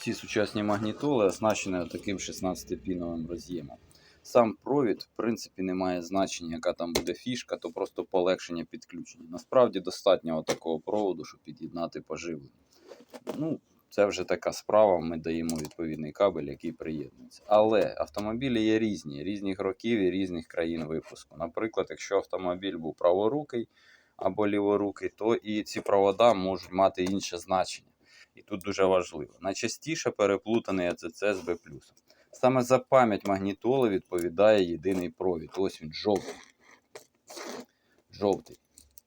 Ці сучасні магнітоли оснащені таким 16-піновим роз'ємом. Сам провід, в принципі, не має значення, яка там буде фішка, то просто полегшення підключення. Насправді достатньо такого проводу, щоб під'єднати поживлення. Ну, це вже така справа, ми даємо відповідний кабель, який приєднується. Але автомобілі є різні, різних років і різних країн випуску. Наприклад, якщо автомобіль був праворукий або ліворукий, то і ці провода можуть мати інше значення. І тут дуже важливо. Найчастіше переплутаний АЦЦ з B+. Саме за пам'ять магнітоли відповідає єдиний провід. Ось він жовтий. Жовтий.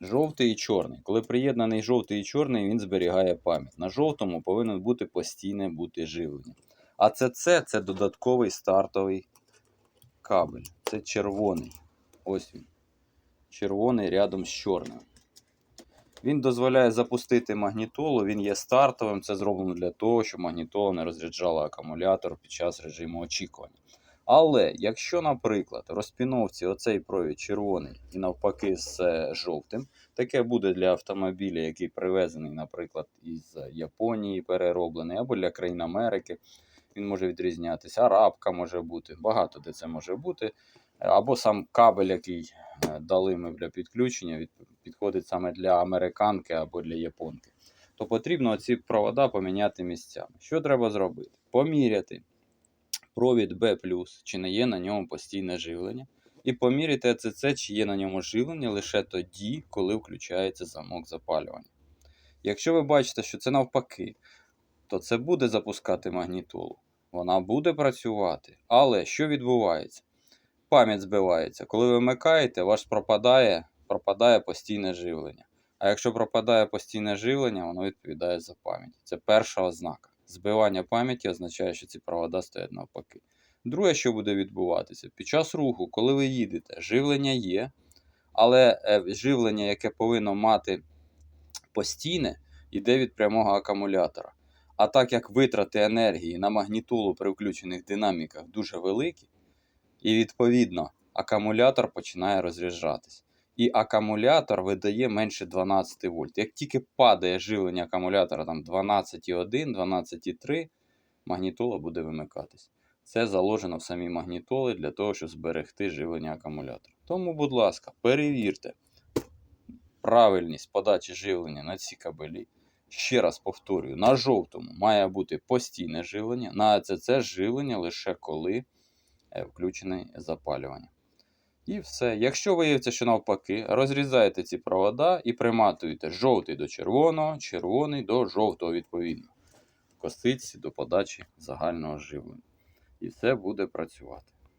Жовтий і чорний. Коли приєднаний жовтий і чорний, він зберігає пам'ять. На жовтому повинен бути постійне бути живлення. А АЦЦ це додатковий стартовий кабель. Це червоний. Ось він. Червоний рядом з чорним. Він дозволяє запустити магнітолу, він є стартовим. Це зроблено для того, щоб магнітола не розряджала акумулятор під час режиму очікування. Але якщо, наприклад, в розпіновці оцей провід червоний і навпаки з е, жовтим, таке буде для автомобіля, який привезений, наприклад, із Японії, перероблений, або для країн Америки, він може відрізнятися. Арабка може бути, багато де це може бути. Або сам кабель, який дали ми для підключення, підходить саме для американки або для японки. То потрібно ці провода поміняти місцями. Що треба зробити? Поміряти провід B, чи не є на ньому постійне живлення, і поміряти АЦЦ, чи є на ньому живлення лише тоді, коли включається замок запалювання. Якщо ви бачите, що це навпаки, то це буде запускати магнітолу. Вона буде працювати. Але що відбувається? Пам'ять збивається. Коли ви вмикаєте, ваш пропадає, пропадає постійне живлення. А якщо пропадає постійне живлення, воно відповідає за пам'ять. Це перша ознака. Збивання пам'яті означає, що ці провода стоять навпаки. Друге, що буде відбуватися, під час руху, коли ви їдете, живлення є, але е, живлення, яке повинно мати постійне, йде від прямого акумулятора. А так як витрати енергії на магнітолу при включених динаміках дуже великі, і відповідно акумулятор починає розряджатись. І акумулятор видає менше 12 вольт. Як тільки падає живлення акумулятора там 12,1, 12,3, магнітола буде вимикатись. Це заложено в самій магнітоли для того, щоб зберегти живлення акумулятора. Тому, будь ласка, перевірте правильність подачі живлення на ці кабелі. Ще раз повторюю: на жовтому має бути постійне живлення, на АЦЦ живлення лише коли е, включене запалювання. І все. Якщо виявиться, що навпаки, розрізаєте ці провода і приматуєте жовтий до червоного, червоний до жовтого відповідно. Косиці до подачі загального живлення. І все буде працювати.